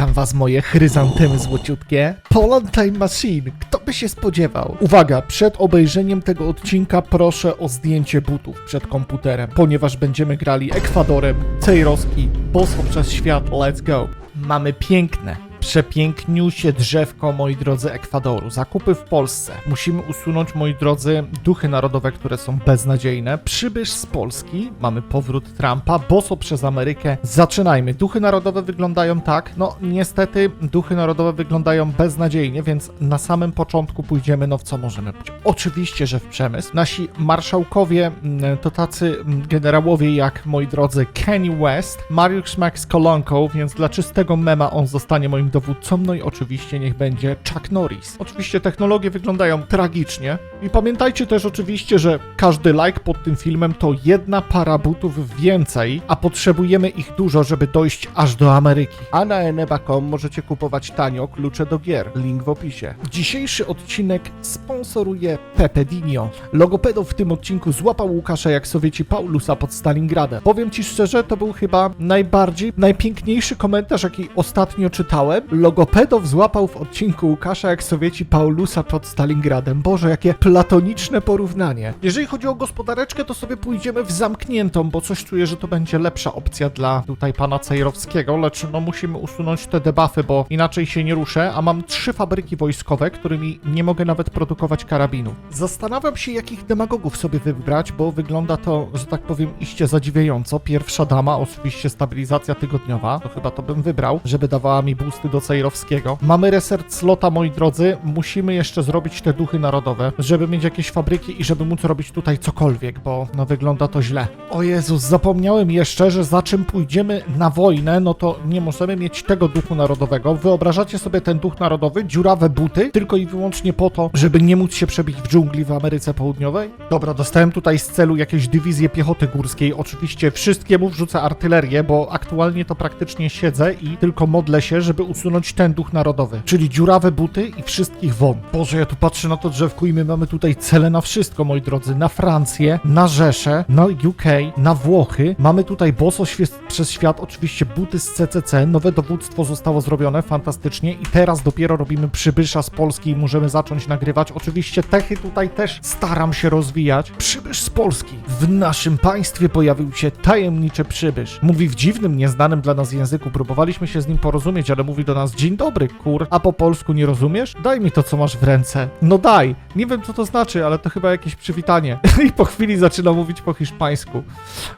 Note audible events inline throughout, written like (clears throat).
Witam was moje chryzantemy złociutkie. Poland Time Machine, kto by się spodziewał? Uwaga, przed obejrzeniem tego odcinka proszę o zdjęcie butów przed komputerem, ponieważ będziemy grali Ekwadorem, Cejrowski, Bosko przez świat, let's go. Mamy piękne, Przepiękniusie drzewko, moi drodzy, Ekwadoru. Zakupy w Polsce. Musimy usunąć, moi drodzy, duchy narodowe, które są beznadziejne. Przybysz z Polski. Mamy powrót Trumpa. Boso przez Amerykę. Zaczynajmy. Duchy narodowe wyglądają tak. No, niestety, duchy narodowe wyglądają beznadziejnie, więc na samym początku pójdziemy, no w co możemy być. Oczywiście, że w przemysł. Nasi marszałkowie mm, to tacy mm, generałowie jak, moi drodzy, Kanye West, Mariusz Max Kolonko, więc dla czystego mema on zostanie moim dowódcą, no i oczywiście niech będzie Chuck Norris. Oczywiście technologie wyglądają tragicznie i pamiętajcie też oczywiście, że każdy like pod tym filmem to jedna para butów więcej, a potrzebujemy ich dużo, żeby dojść aż do Ameryki. A na eneba.com możecie kupować tanio klucze do gier. Link w opisie. Dzisiejszy odcinek sponsoruje Pepedinio. Logopedo w tym odcinku złapał Łukasza jak Sowieci Paulusa pod Stalingradem. Powiem ci szczerze, to był chyba najbardziej, najpiękniejszy komentarz, jaki ostatnio czytałem. Logopedow złapał w odcinku Łukasza jak Sowieci Paulusa pod Stalingradem. Boże, jakie platoniczne porównanie. Jeżeli chodzi o gospodareczkę, to sobie pójdziemy w zamkniętą, bo coś czuję, że to będzie lepsza opcja dla tutaj pana Cejrowskiego, lecz no musimy usunąć te debuffy, bo inaczej się nie ruszę, a mam trzy fabryki wojskowe, którymi nie mogę nawet produkować karabinów. Zastanawiam się, jakich demagogów sobie wybrać, bo wygląda to, że tak powiem, iście zadziwiająco. Pierwsza dama, oczywiście stabilizacja tygodniowa, to chyba to bym wybrał, żeby dawała mi boosty do Cejrowskiego. Mamy reset slota, moi drodzy, musimy jeszcze zrobić te duchy narodowe, żeby mieć jakieś fabryki i żeby móc robić tutaj cokolwiek, bo no wygląda to źle. O Jezus, zapomniałem jeszcze, że za czym pójdziemy na wojnę, no to nie możemy mieć tego duchu narodowego. Wyobrażacie sobie ten duch narodowy, dziurawe buty, tylko i wyłącznie po to, żeby nie móc się przebić w dżungli w Ameryce Południowej? Dobra, dostałem tutaj z celu jakieś dywizje piechoty górskiej. Oczywiście wszystkiemu wrzucę artylerię, bo aktualnie to praktycznie siedzę i tylko modlę się, żeby usunąć ten duch narodowy, czyli dziurawe buty i wszystkich won. Boże, ja tu patrzę na to drzewko i my mamy tutaj cele na wszystko, moi drodzy. Na Francję, na Rzeszę, na UK, na Włochy. Mamy tutaj boso przez świat, oczywiście buty z CCC. Nowe dowództwo zostało zrobione, fantastycznie. I teraz dopiero robimy przybysza z Polski i możemy zacząć nagrywać. Oczywiście techy tutaj też staram się rozwijać. Przybysz z Polski. W naszym państwie pojawił się tajemniczy przybysz. Mówi w dziwnym, nieznanym dla nas języku. Próbowaliśmy się z nim porozumieć, ale mówi do nas dzień dobry, kur. A po polsku nie rozumiesz? Daj mi to, co masz w ręce. No daj. Nie wiem, co to znaczy, ale to chyba jakieś przywitanie. (laughs) I po chwili zaczyna mówić po hiszpańsku.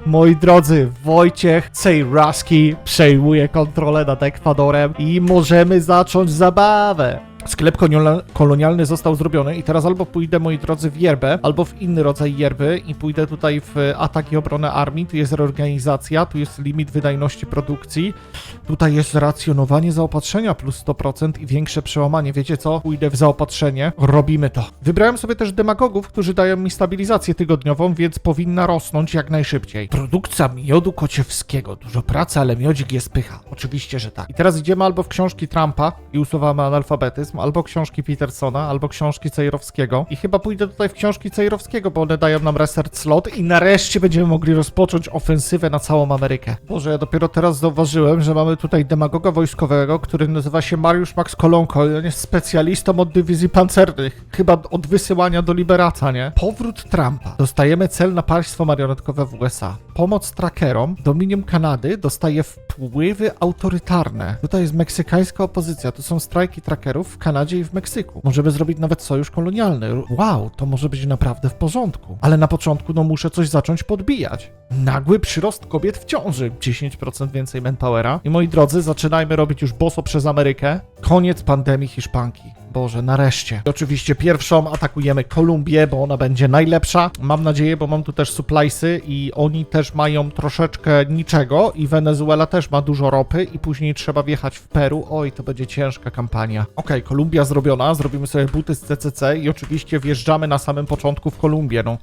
Moi drodzy, Wojciech Cejraski przejmuje kontrolę nad Ekwadorem i możemy zacząć zabawę. Sklep kolonial- kolonialny został zrobiony i teraz albo pójdę, moi drodzy, w yerbę, albo w inny rodzaj yerby i pójdę tutaj w atak i obronę armii, tu jest reorganizacja, tu jest limit wydajności produkcji, tutaj jest racjonowanie zaopatrzenia plus 100% i większe przełamanie. Wiecie co? Pójdę w zaopatrzenie, robimy to. Wybrałem sobie też demagogów, którzy dają mi stabilizację tygodniową, więc powinna rosnąć jak najszybciej. Produkcja miodu kociewskiego. Dużo pracy, ale miodzik jest pycha. Oczywiście, że tak. I teraz idziemy albo w książki Trumpa i usuwamy analfabetyzm, albo książki Petersona, albo książki Cejrowskiego. I chyba pójdę tutaj w książki Cejrowskiego, bo one dają nam research slot i nareszcie będziemy mogli rozpocząć ofensywę na całą Amerykę. Boże, ja dopiero teraz zauważyłem, że mamy tutaj demagoga wojskowego, który nazywa się Mariusz Max Kolonko i on jest specjalistą od dywizji pancernych. Chyba od wysyłania do liberaca, nie? Powrót Trumpa. Dostajemy cel na państwo marionetkowe w USA. Pomoc trackerom. Dominium Kanady dostaje wpływy autorytarne. Tutaj jest meksykańska opozycja. Tu są strajki trackerów Kanadzie i w Meksyku. Możemy zrobić nawet sojusz kolonialny. Wow, to może być naprawdę w porządku. Ale na początku, no muszę coś zacząć podbijać. Nagły przyrost kobiet w ciąży. 10% więcej manpowera. I moi drodzy, zaczynajmy robić już boso przez Amerykę. Koniec pandemii Hiszpanki. Boże, nareszcie. I Oczywiście pierwszą atakujemy Kolumbię, bo ona będzie najlepsza. Mam nadzieję, bo mam tu też suppliesy i oni też mają troszeczkę niczego i Wenezuela też ma dużo ropy i później trzeba wjechać w Peru. Oj, to będzie ciężka kampania. Okej, Kolumbia zrobiona, zrobimy sobie buty z CCC i oczywiście wjeżdżamy na samym początku w Kolumbię. No,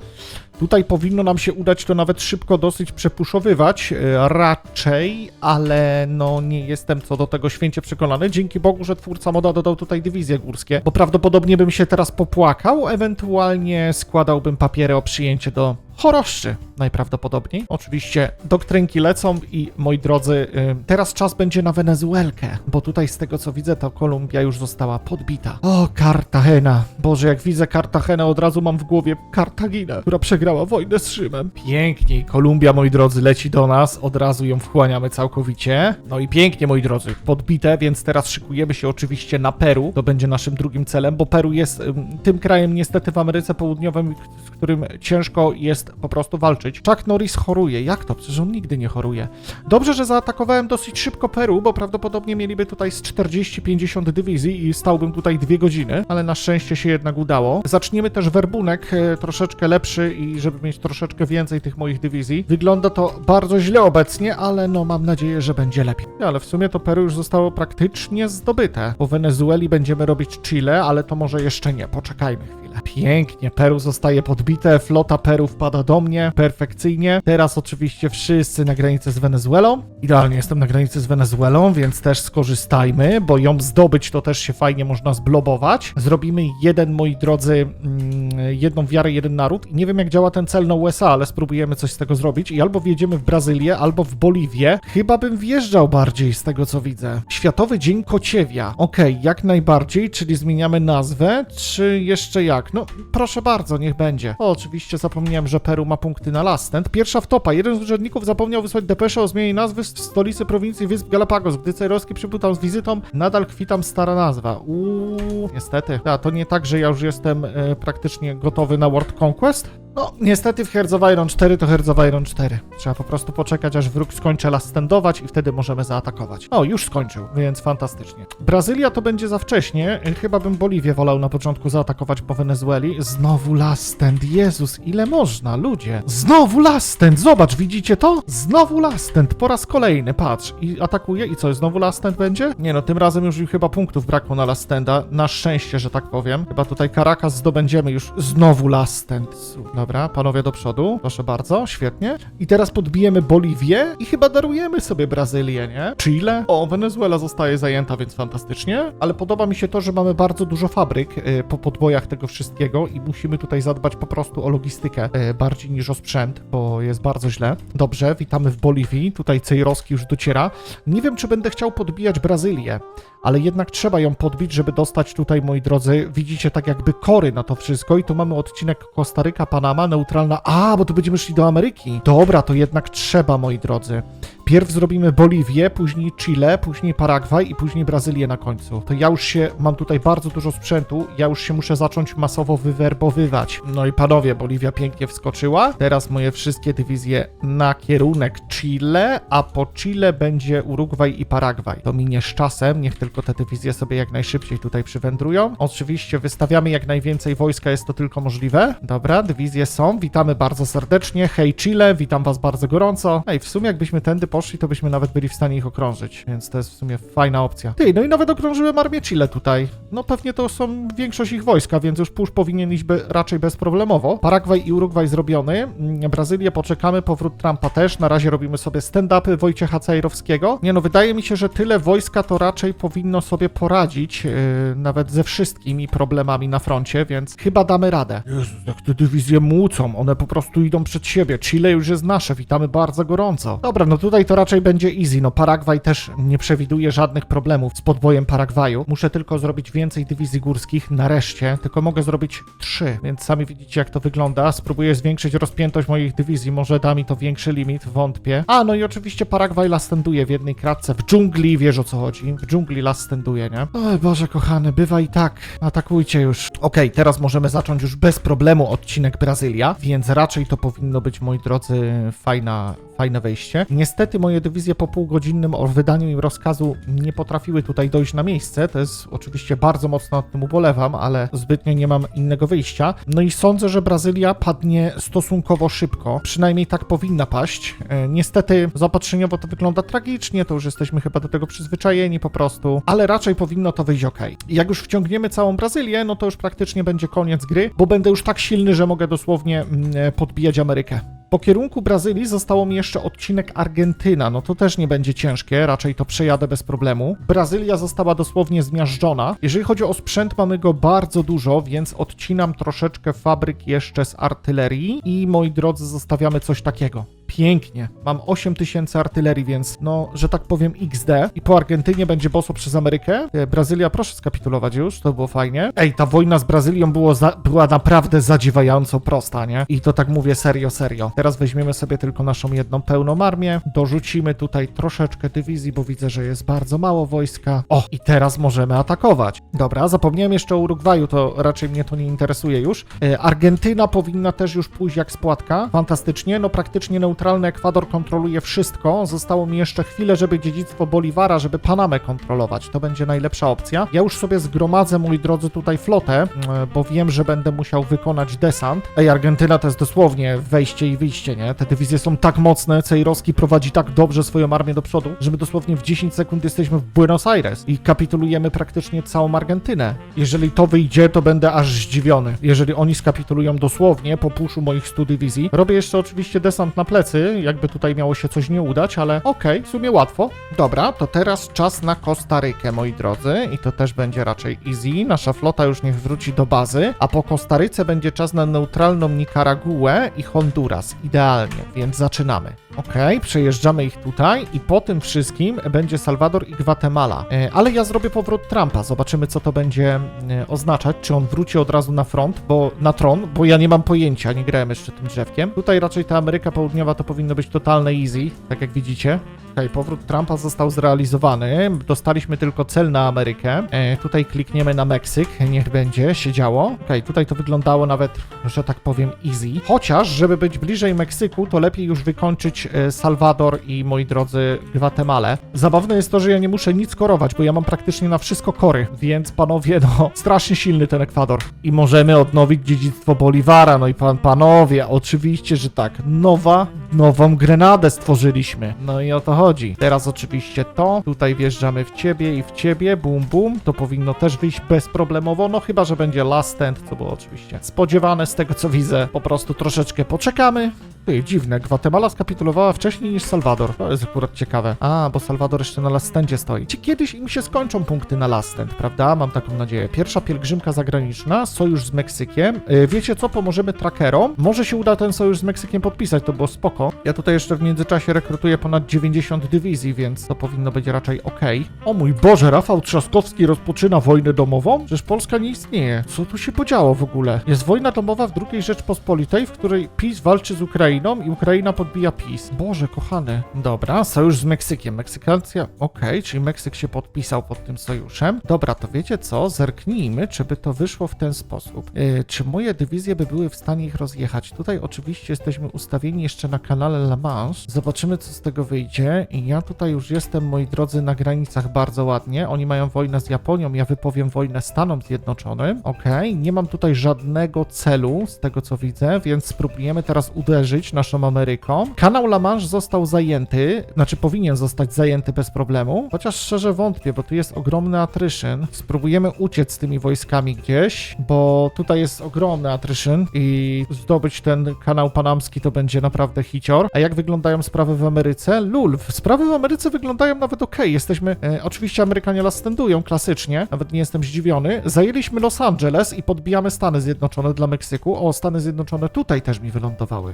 Tutaj powinno nam się udać to nawet szybko dosyć przepuszowywać, e, raczej, ale no nie jestem co do tego święcie przekonany. Dzięki Bogu, że twórca moda dodał tutaj dywizje górskie, bo prawdopodobnie bym się teraz popłakał, ewentualnie składałbym papiery o przyjęcie do choroszczy najprawdopodobniej. Oczywiście doktrynki lecą i moi drodzy, y, teraz czas będzie na Wenezuelkę, bo tutaj z tego co widzę, to Kolumbia już została podbita. O, Cartagena. Boże, jak widzę Cartagenę, od razu mam w głowie Kartaginę, która przegrała wojnę z Rzymem. Pięknie. Kolumbia, moi drodzy, leci do nas, od razu ją wchłaniamy całkowicie. No i pięknie, moi drodzy, podbite, więc teraz szykujemy się oczywiście na Peru. To będzie naszym drugim celem, bo Peru jest ym, tym krajem niestety w Ameryce Południowej, z którym ciężko jest po prostu walczyć. Chuck Norris choruje. Jak to? Przecież on nigdy nie choruje. Dobrze, że zaatakowałem dosyć szybko Peru, bo prawdopodobnie mieliby tutaj z 40-50 dywizji i stałbym tutaj dwie godziny, ale na szczęście się jednak udało. Zaczniemy też werbunek e, troszeczkę lepszy i żeby mieć troszeczkę więcej tych moich dywizji. Wygląda to bardzo źle obecnie, ale no mam nadzieję, że będzie lepiej. Ale w sumie to Peru już zostało praktycznie zdobyte. Po Wenezueli będziemy robić Chile, ale to może jeszcze nie. Poczekajmy chwilę. Pięknie, Peru zostaje podbite, flota Peru wpada do mnie, perfekcyjnie. Teraz oczywiście wszyscy na granicy z Wenezuelą. Idealnie jestem na granicy z Wenezuelą, więc też skorzystajmy, bo ją zdobyć to też się fajnie można zblobować. Zrobimy jeden, moi drodzy, mm, jedną wiarę, jeden naród. Nie wiem jak działa ten cel na USA, ale spróbujemy coś z tego zrobić. I albo wjedziemy w Brazylię, albo w Boliwię. Chyba bym wjeżdżał bardziej z tego, co widzę. Światowy Dzień Kociewia. Okej, jak najbardziej, czyli zmieniamy nazwę, czy jeszcze jak? No, proszę bardzo, niech będzie. O, oczywiście zapomniałem, że Peru ma punkty na last stand. Pierwsza wtopa. Jeden z urzędników zapomniał wysłać depeszę o zmianie nazwy w stolicy prowincji Wysp Galapagos. Gdy Cejrowski przybył z wizytą, nadal kwi tam stara nazwa. Uuu, niestety. A, to nie tak, że ja już jestem e, praktycznie gotowy na World Conquest? No, niestety w Hearts of Iron 4 to Hearts of Iron 4. Trzeba po prostu poczekać, aż wróg skończy last standować i wtedy możemy zaatakować. O, już skończył, więc fantastycznie. Brazylia to będzie za wcześnie. Chyba bym Boliwię wolał na początku zaatakować po Wenezueli. Znowu last stand. Jezus, ile można, ludzie. Znowu last stand. Zobacz, widzicie to? Znowu last stand. Po raz kolejny, patrz. I atakuje. I co, znowu last stand będzie? Nie no, tym razem już chyba punktów brakło na last standa. Na szczęście, że tak powiem. Chyba tutaj Caracas zdobędziemy już znowu last stand. Dobra, panowie do przodu. Proszę bardzo, świetnie. I teraz podbijemy Boliwię i chyba darujemy sobie Brazylię, nie? Chile. O, Wenezuela zostaje zajęta, więc fantastycznie. Ale podoba mi się to, że mamy bardzo dużo fabryk y, po podbojach tego wszystkiego i musimy tutaj zadbać po prostu o logistykę y, bardziej niż o sprzęt, bo jest bardzo źle. Dobrze, witamy w Boliwii. Tutaj Cejrowski już dociera. Nie wiem, czy będę chciał podbijać Brazylię ale jednak trzeba ją podbić, żeby dostać tutaj, moi drodzy, widzicie tak jakby kory na to wszystko i tu mamy odcinek Kostaryka, Panama, neutralna, a, bo tu będziemy szli do Ameryki. Dobra, to jednak trzeba, moi drodzy. Pierw zrobimy Boliwię, później Chile, później Paragwaj i później Brazylię na końcu. To ja już się, mam tutaj bardzo dużo sprzętu, ja już się muszę zacząć masowo wywerbowywać. No i panowie, Boliwia pięknie wskoczyła. Teraz moje wszystkie dywizje na kierunek Chile, a po Chile będzie Urugwaj i Paragwaj. To minie z czasem, niech tylko te dywizje sobie jak najszybciej tutaj przywędrują. Oczywiście wystawiamy jak najwięcej wojska, jest to tylko możliwe. Dobra, dywizje są, witamy bardzo serdecznie. Hej Chile, witam was bardzo gorąco. Ej, w sumie jakbyśmy tędy poszli, to byśmy nawet byli w stanie ich okrążyć, więc to jest w sumie fajna opcja. Ty, no i nawet okrążyłem armię Chile tutaj. No pewnie to są większość ich wojska, więc już push powinien iść be, raczej bezproblemowo. Paragwaj i Urugwaj zrobiony. Mm, Brazylię poczekamy, powrót Trumpa też. Na razie robimy sobie stand-upy Wojciecha Cejrowskiego. Nie no, wydaje mi się, że tyle wojska to raczej powinno sobie poradzić, yy, nawet ze wszystkimi problemami na froncie, więc chyba damy radę. Jezus, jak te dywizje młócą, one po prostu idą przed siebie. Chile już jest nasze, witamy bardzo gorąco. Dobra, no tutaj to raczej będzie easy. No Paragwaj też nie przewiduje żadnych problemów z podbojem Paragwaju. Muszę tylko zrobić więcej dywizji górskich, nareszcie, tylko mogę zrobić trzy, więc sami widzicie jak to wygląda. Spróbuję zwiększyć rozpiętość moich dywizji, może da mi to większy limit, wątpię. A, no i oczywiście Paragwaj lastenduje w jednej kratce, w dżungli, wiesz o co chodzi, w dżungli lastenduje, nie? Oj Boże kochany, bywa i tak, atakujcie już. Okej, teraz możemy zacząć już bez problemu odcinek Brazylia, więc raczej to powinno być, moi drodzy, fajna, fajne wejście. Niestety moje dywizje po półgodzinnym wydaniu im rozkazu nie potrafiły tutaj dojść na miejsce. To jest oczywiście bardzo mocno nad tym ubolewam, ale zbytnio nie mam innego wyjścia. No i sądzę, że Brazylia padnie stosunkowo szybko. Przynajmniej tak powinna paść. E, niestety zaopatrzeniowo to wygląda tragicznie, to już jesteśmy chyba do tego przyzwyczajeni po prostu, ale raczej powinno to wyjść ok. Jak już wciągniemy całą Brazylię, no to już praktycznie będzie koniec gry, bo będę już tak silny, że mogę dosłownie mm, e, podbijać Amerykę. Po kierunku Brazylii zostało mi jeszcze odcinek Argentyna. No to też nie będzie ciężkie, raczej to przejadę bez problemu. Brazylia została dosłownie zmiażdżona. Jeżeli chodzi o sprzęt, mamy go bardzo dużo, więc odcinam troszeczkę fabryk jeszcze z artylerii i moi drodzy, zostawiamy coś takiego. Pięknie. Mam 8000 artylerii, więc no, że tak powiem XD. I po Argentynie będzie boso przez Amerykę. E, Brazylia, proszę skapitulować już, to było fajnie. Ej, ta wojna z Brazylią było za, była naprawdę zadziwająco prosta, nie? I to tak mówię serio, serio. Teraz weźmiemy sobie tylko naszą jedną pełną armię, dorzucimy tutaj troszeczkę dywizji, bo widzę, że jest bardzo mało wojska. O, i teraz możemy atakować. Dobra, zapomniałem jeszcze o Urugwaju, to raczej mnie to nie interesuje już. E, Argentyna powinna też już pójść jak spłatka. Fantastycznie, no praktycznie neutralny Ekwador kontroluje wszystko. Zostało mi jeszcze chwilę, żeby dziedzictwo Boliwara, żeby Panamę kontrolować. To będzie najlepsza opcja. Ja już sobie zgromadzę, moi drodzy, tutaj flotę, e, bo wiem, że będę musiał wykonać desant. Ej, Argentyna to jest dosłownie wejście i wyjście, nie? Te dywizje są tak mocne, Cejrowski prowadzi tak dobrze swoją armię do przodu, że my dosłownie w 10 sekund jesteśmy w Buenos Aires i kapitulujemy praktycznie całą Argentynę. Jeżeli to wyjdzie, to będę aż zdziwiony. Jeżeli oni skapitulują dosłownie po puszu moich 100 dywizji. Robię jeszcze oczywiście desant na plecy, jakby tutaj miało się coś nie udać, ale okej, w sumie łatwo. Dobra, to teraz czas na Kostarykę, moi drodzy, i to też będzie raczej easy. Nasza flota już niech wróci do bazy, a po Kostaryce będzie czas na neutralną Nikaraguę i Honduras. Idealnie, więc zaczynamy. Okej, przejeżdżamy ich tutaj i po tym wszystkim będzie Salwador i Gwatemala. E, ale ja zrobię powrót Trumpa, zobaczymy co to będzie e, oznaczać, czy on wróci od razu na front, bo na tron, bo ja nie mam pojęcia, nie grałem jeszcze tym drzewkiem. Tutaj raczej ta Ameryka Południowa to powinno być totalne easy, tak jak widzicie. Okej, powrót Trumpa został zrealizowany. Dostaliśmy tylko cel na Amerykę. E, tutaj klikniemy na Meksyk, niech będzie, się działo. Okej, tutaj to wyglądało nawet, że tak powiem, easy. Chociaż, żeby być bliżej Meksyku, to lepiej już wykończyć e, Salwador i, moi drodzy, Gwatemalę. Zabawne jest to, że ja nie muszę nic korować, bo ja mam praktycznie na wszystko kory, więc panowie, no, strasznie silny ten Ekwador. I możemy odnowić dziedzictwo Boliwara, no i pan, panowie, oczywiście, że tak, nowa, nową grenadę stworzyliśmy. No i o to chodzi. Teraz oczywiście to, tutaj wjeżdżamy w ciebie i w ciebie, bum bum, to powinno też wyjść bezproblemowo, no chyba, że będzie last stand, co było oczywiście spodziewane z tego, co widzę. Po prostu troszeczkę poczekamy. Ty, dziwne, Gwatemala skapitulowała wcześniej niż Salwador. To jest akurat ciekawe. A, bo Salwador jeszcze na last standzie stoi. Czy kiedyś im się skończą punkty na last stand, prawda? Mam taką nadzieję. Pierwsza pielgrzymka zagraniczna, sojusz z Meksykiem. Yy, wiecie co, pomożemy trackerom. Może się uda ten sojusz z Meksykiem podpisać, to było spoko. Ja tutaj jeszcze w międzyczasie rekrutuję ponad 90 dywizji, więc to powinno być raczej ok. O mój Boże, Rafał Trzaskowski rozpoczyna wojnę domową? Przecież Polska nie istnieje. Co tu się podziało w ogóle? Jest wojna domowa w II Rzeczpospolitej, w której PiS walczy z Ukrainą i Ukraina podbija PiS. Boże, kochany. Dobra, sojusz z Meksykiem. Meksykancja, okej, czyli Meksyk się podpisał pod tym sojuszem. Dobra, to wiecie co? Zerknijmy, czy by to wyszło w ten sposób. Yy, czy moje dywizje by były w stanie ich rozjechać? Tutaj oczywiście jesteśmy ustawieni jeszcze na kanale La Manche. Zobaczymy, co z tego wyjdzie. I ja tutaj już jestem, moi drodzy, na granicach bardzo ładnie. Oni mają wojnę z Japonią, ja wypowiem wojnę Stanom Zjednoczonym. Okej, nie mam tutaj żadnego celu, z tego co widzę, więc spróbujemy teraz uderzyć naszą Ameryką. Kanał La Manche został zajęty, znaczy powinien zostać zajęty bez problemu, chociaż szczerze wątpię, bo tu jest ogromny attrition. Spróbujemy uciec z tymi wojskami gdzieś, bo tutaj jest ogromny attrition i zdobyć ten kanał panamski to będzie naprawdę hicior. A jak wyglądają sprawy w Ameryce? Lul, sprawy w Ameryce wyglądają nawet ok. Jesteśmy, e, oczywiście Amerykanie lastendują klasycznie, nawet nie jestem zdziwiony. Zajęliśmy Los Angeles i podbijamy Stany Zjednoczone dla Meksyku. O, Stany Zjednoczone tutaj też mi wylądowały.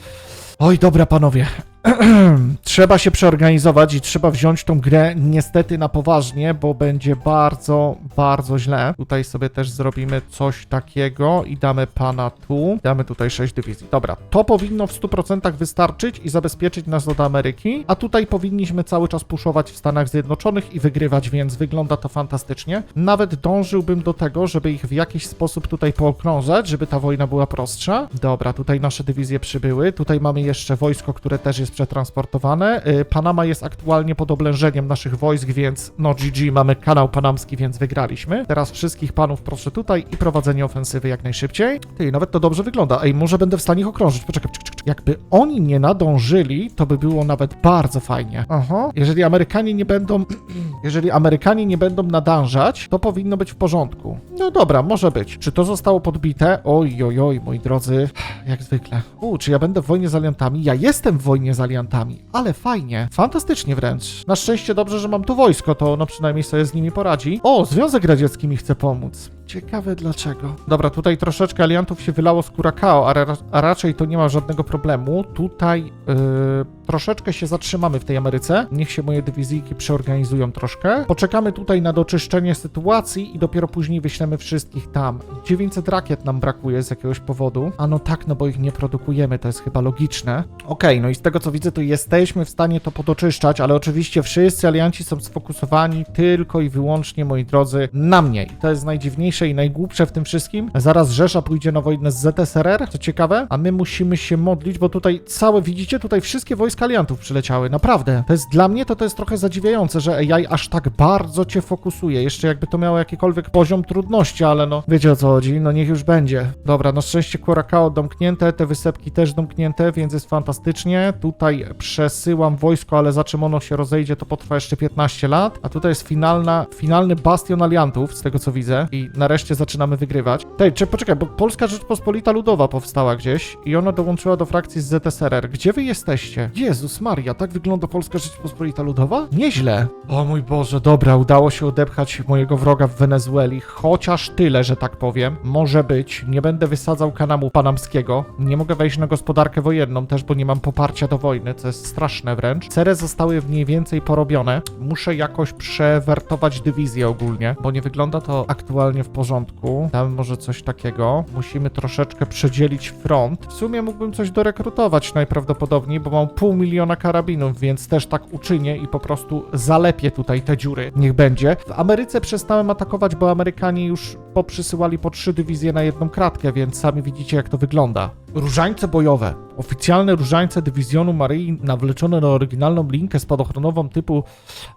Oj, dobra panowie. (clears throat) trzeba się przeorganizować i trzeba wziąć tą grę niestety na poważnie, bo będzie bardzo, bardzo źle. Tutaj sobie też zrobimy coś takiego i damy pana tu. Damy tutaj 6 dywizji. Dobra, to powinno w 100% wystarczyć i zabezpieczyć nas od Ameryki, a tutaj powinniśmy cały czas puszować w Stanach Zjednoczonych i wygrywać, więc wygląda to fantastycznie. Nawet dążyłbym do tego, żeby ich w jakiś sposób tutaj pookrążać, żeby ta wojna była prostsza. Dobra, tutaj nasze dywizje przybyły. Tutaj mamy jeszcze wojsko, które też jest przetransportowane. Y, Panama jest aktualnie pod oblężeniem naszych wojsk, więc no GG, mamy kanał panamski, więc wygraliśmy. Teraz wszystkich panów proszę tutaj i prowadzenie ofensywy jak najszybciej. Ty, nawet to dobrze wygląda. Ej, może będę w stanie ich okrążyć. Poczekaj, czek, czek. Jakby oni nie nadążyli, to by było nawet bardzo fajnie. Aha. Jeżeli Amerykanie nie będą, (clears throat) jeżeli Amerykanie nie będą nadążać, to powinno być w porządku. No dobra, może być. Czy to zostało podbite? Oj, oj, oj, moi drodzy, (sighs) jak zwykle. U, czy ja będę w wojnie z aliantami? Ja jestem w wojnie z aliantami, ale fajnie, fantastycznie wręcz. Na szczęście dobrze, że mam tu wojsko, to no przynajmniej sobie z nimi poradzi. O, Związek Radziecki mi chce pomóc. Ciekawe dlaczego. Dobra, tutaj troszeczkę aliantów się wylało z Curacao, a, ra a raczej to nie ma żadnego problemu. Tutaj yy, troszeczkę się zatrzymamy w tej Ameryce. Niech się moje dywizyjki przeorganizują troszkę. Poczekamy tutaj na doczyszczenie sytuacji i dopiero później wyślemy wszystkich tam. 900 rakiet nam brakuje z jakiegoś powodu. A no tak, no bo ich nie produkujemy, to jest chyba logiczne. Okej, no i z tego co widzę, to jesteśmy w stanie to podoczyszczać, ale oczywiście wszyscy alianci są sfokusowani tylko i wyłącznie, moi drodzy, na mnie. I to jest najdziwniejsze i najgłupsze w tym wszystkim. Zaraz Rzesza pójdzie na wojnę z ZSRR, co ciekawe, a my musimy się modlić, bo tutaj całe, widzicie, tutaj wszystkie wojska aliantów przyleciały, naprawdę. To jest dla mnie to, to jest trochę zadziwiające, że AI aż tak bardzo cię fokusuje. Jeszcze jakby to miało jakikolwiek poziom trudności, ale no, wiecie o co chodzi, no niech już będzie. Dobra, na szczęście Curacao domknięte, te wysepki też domknięte, więc jest fantastycznie. Tutaj przesyłam wojsko, ale za czym ono się rozejdzie, to potrwa jeszcze 15 lat, a tutaj jest finalna, finalny bastion aliantów, z tego co widzę i nareszcie zaczynamy wygrywać. Tej, czy poczekaj, bo Polska Rzeczpospolita Ludowa powstała gdzieś i ona dołączyła do frakcji z ZSRR. Gdzie wy jesteście? Jezus Maria, tak wygląda Polska Rzeczpospolita Ludowa? Nieźle. O mój Boże, dobra, udało się odepchać mojego wroga w Wenezueli, chociaż tyle, że tak powiem. Może być, nie będę wysadzał kanamu panamskiego, nie mogę wejść na gospodarkę wojenną też, bo nie mam poparcia do wojny, co jest straszne wręcz. Cele zostały mniej więcej porobione. Muszę jakoś przewertować dywizję ogólnie, bo nie wygląda to aktualnie w porządku. Tam może coś takiego. Musimy troszeczkę przedzielić front. W sumie mógłbym coś dorekrutować najprawdopodobniej, bo mam pół miliona karabinów, więc też tak uczynię i po prostu zalepię tutaj te dziury. Niech będzie. W Ameryce przestałem atakować, bo Amerykanie już poprzysyłali po trzy dywizje na jedną kratkę, więc sami widzicie jak to wygląda. Różańce bojowe. Oficjalne różańce dywizjonu Maryi nawleczone na oryginalną linkę spadochronową typu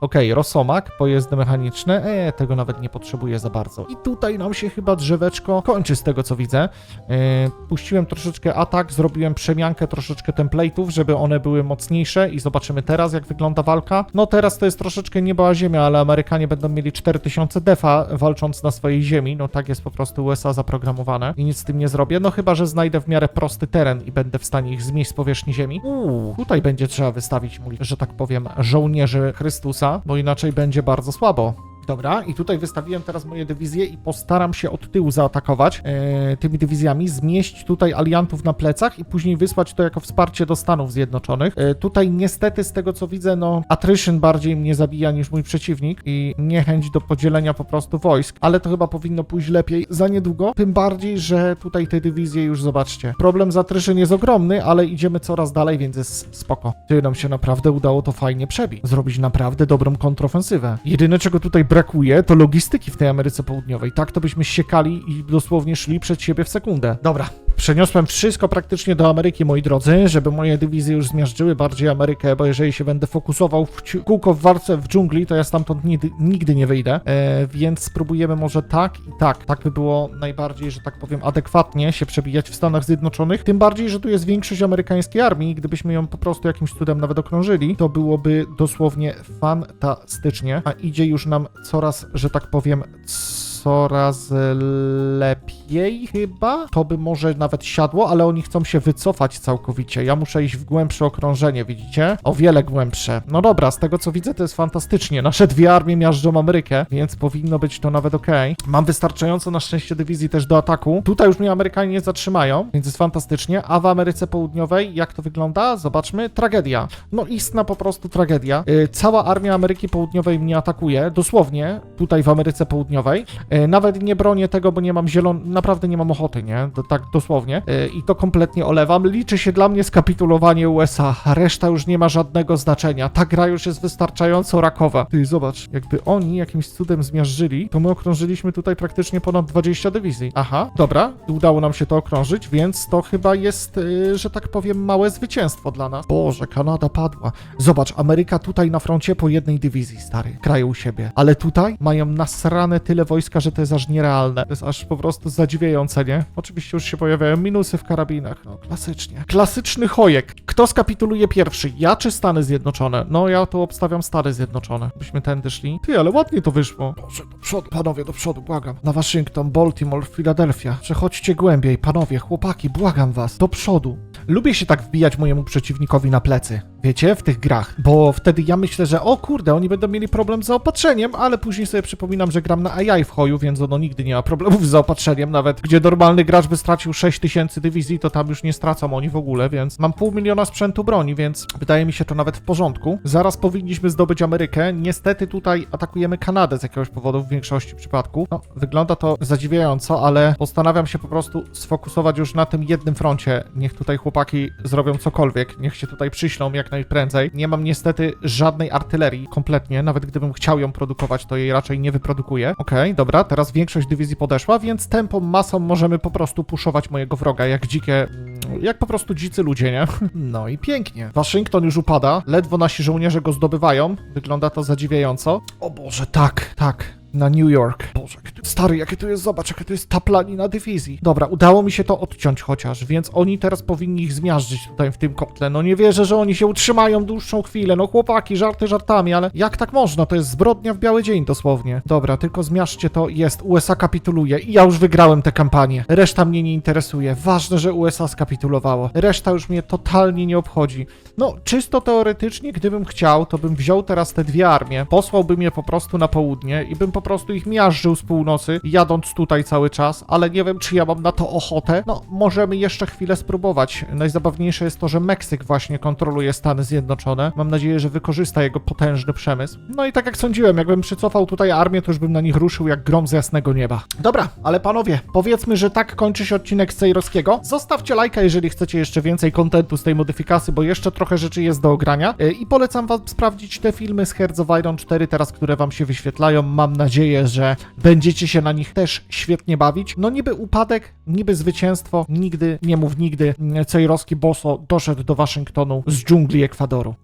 okej, Rosomak, pojezdy mechaniczne, e, tego nawet nie potrzebuję za bardzo. I tutaj nam się chyba drzeweczko kończy z tego co widzę. E, puściłem troszeczkę atak, zrobiłem przemiankę troszeczkę template'ów, żeby one były mocniejsze i zobaczymy teraz jak wygląda walka. No teraz to jest troszeczkę nieba a ziemia, ale Amerykanie będą mieli 4000 defa walcząc na swojej ziemi, no tak jest po prostu USA zaprogramowane i nic z tym nie zrobię, no chyba, że znajdę w miarę prosty teren i będę w stanie ich zmieść z powierzchni ziemi. Uuu, tutaj będzie trzeba wystawić że tak powiem, żołnierzy Chrystusa, bo inaczej będzie bardzo słabo. Dobra, i tutaj wystawiłem teraz moje dywizje i postaram się od tyłu zaatakować e, tymi dywizjami, zmieść tutaj aliantów na plecach i później wysłać to jako wsparcie do Stanów Zjednoczonych. E, tutaj niestety z tego co widzę, no attrition bardziej mnie zabija niż mój przeciwnik i niechęć do podzielenia po prostu wojsk, ale to chyba powinno pójść lepiej za niedługo, tym bardziej, że tutaj te dywizje już zobaczcie. Problem z attrition jest ogromny, ale idziemy coraz dalej, więc jest spoko. Ty, nam się naprawdę udało to fajnie przebić. Zrobić naprawdę dobrą kontrofensywę. Jedyne czego tutaj brakuje, to logistyki w tej Ameryce Południowej. Tak to byśmy siekali i dosłownie szli przed siebie w sekundę. Dobra. Przeniosłem wszystko praktycznie do Ameryki, moi drodzy, żeby moje dywizje już zmiażdżyły bardziej Amerykę, bo jeżeli się będę fokusował w kółko w walce w dżungli, to ja stamtąd nigdy, nigdy nie wyjdę. E, więc spróbujemy może tak i tak. Tak by było najbardziej, że tak powiem, adekwatnie się przebijać w Stanach Zjednoczonych. Tym bardziej, że tu jest większość amerykańskiej armii. Gdybyśmy ją po prostu jakimś cudem nawet okrążyli, to byłoby dosłownie fantastycznie. A idzie już nam coraz, że tak powiem, coraz lepiej chyba. To by może nawet siadło, ale oni chcą się wycofać całkowicie. Ja muszę iść w głębsze okrążenie, widzicie? O wiele głębsze. No dobra, z tego co widzę to jest fantastycznie. Nasze dwie armie miażdżą Amerykę, więc powinno być to nawet ok. Mam wystarczająco na szczęście dywizji też do ataku. Tutaj już mnie Amerykanie nie zatrzymają, więc jest fantastycznie. A w Ameryce Południowej jak to wygląda? Zobaczmy. Tragedia. No istna po prostu tragedia. Yy, cała armia Ameryki Południowej mnie atakuje, dosłownie, tutaj w Ameryce Południowej. E, Nawet nie bronię tego, bo nie mam zielon... Naprawdę nie mam ochoty, nie? Tak dosłownie. E, I to kompletnie olewam. Liczy się dla mnie skapitulowanie USA. Reszta już nie ma żadnego znaczenia. Ta gra już jest wystarczająco rakowa. Ty, zobacz. Jakby oni jakimś cudem zmiażdżyli, to my okrążyliśmy tutaj praktycznie ponad 20 dywizji. Aha, dobra. Udało nam się to okrążyć, więc to chyba jest, e, że tak powiem, małe zwycięstwo dla nas. Boże, Kanada padła. Zobacz, Ameryka tutaj na froncie po jednej dywizji, stary. Kraju u siebie. Ale tutaj mają nasrane tyle wojska, że to jest aż nierealne. To jest aż po prostu zadziwiające, nie? Oczywiście już się pojawiają minusy w karabinach, no klasycznie. Klasyczny chojek. Kto skapituluje pierwszy? Ja czy Stany Zjednoczone? No ja tu obstawiam Stany Zjednoczone. Byśmy tędy szli. Ty, ale ładnie to wyszło. Boże, do przodu, panowie, do przodu, błagam. Na Waszyngton, Baltimore, Philadelphia. Przechodźcie głębiej, panowie, chłopaki, błagam was. Do przodu. Lubię się tak wbijać mojemu przeciwnikowi na plecy. Wiecie, w tych grach. Bo wtedy ja myślę, że o kurde, oni będą mieli problem z zaopatrzeniem, ale później sobie przypominam, że gram na AI w hoju, więc ono nigdy nie ma problemów z zaopatrzeniem. Nawet gdzie normalny gracz by stracił 6000 dywizji, to tam już nie stracą oni w ogóle, więc mam pół miliona sprzętu broni, więc wydaje mi się to nawet w porządku. Zaraz powinniśmy zdobyć Amerykę. Niestety tutaj atakujemy Kanadę z jakiegoś powodu w większości przypadków. No, wygląda to zadziwiająco, ale postanawiam się po prostu sfokusować już na tym jednym froncie. Niech tutaj chłopaki zrobią cokolwiek, niech się tutaj przyślą jak najprędzej. Nie mam niestety żadnej artylerii kompletnie, nawet gdybym chciał ją produkować, to jej raczej nie wyprodukuję. Okej, dobra, teraz większość dywizji podeszła, więc tempą, masą możemy po prostu puszować mojego wroga, jak dzikie, mm, jak po prostu dzicy ludzie, nie? (laughs) No i pięknie. Waszyngton już upada, ledwo nasi żołnierze go zdobywają, wygląda to zadziwiająco. O Boże, tak, tak. Na New York. Boże, tu- stary, jakie tu jest, zobacz, jakie to jest ta planina dywizji. Dobra, udało mi się to odciąć chociaż, więc oni teraz powinni ich zmiażdżyć tutaj w tym kotle. No nie wierzę, że oni się utrzymają dłuższą chwilę. No chłopaki, żarty żartami, ale jak tak można? To jest zbrodnia w biały dzień dosłownie. Dobra, tylko zmiażdżcie to, jest, USA kapituluje i ja już wygrałem tę kampanię. Reszta mnie nie interesuje. Ważne, że USA skapitulowało. Reszta już mnie totalnie nie obchodzi. No, czysto teoretycznie, gdybym chciał, to bym wziął teraz te dwie armie, posłałbym je po prostu na południe i bym po prostu ich miażdżył z północy, jadąc tutaj cały czas, ale nie wiem, czy ja mam na to ochotę. No, możemy jeszcze chwilę spróbować. Najzabawniejsze jest to, że Meksyk właśnie kontroluje Stany Zjednoczone. Mam nadzieję, że wykorzysta jego potężny przemysł. No i tak jak sądziłem, jakbym przycofał tutaj armię, to już bym na nich ruszył jak grom z jasnego nieba. Dobra, ale panowie, powiedzmy, że tak kończy się odcinek z Cejrowskiego. Zostawcie lajka, jeżeli chcecie jeszcze więcej kontentu z tej modyfikacji, bo jeszcze trochę rzeczy jest do ogrania. Yy, I polecam wam sprawdzić te filmy z Hearts of Iron 4 teraz, które wam się wyświetlają. Mam nadzieję, że będziecie się na nich też świetnie bawić. No niby upadek, niby zwycięstwo, nigdy, nie mów nigdy, Cejrowski Boso doszedł do Waszyngtonu z dżungli Ekwadoru.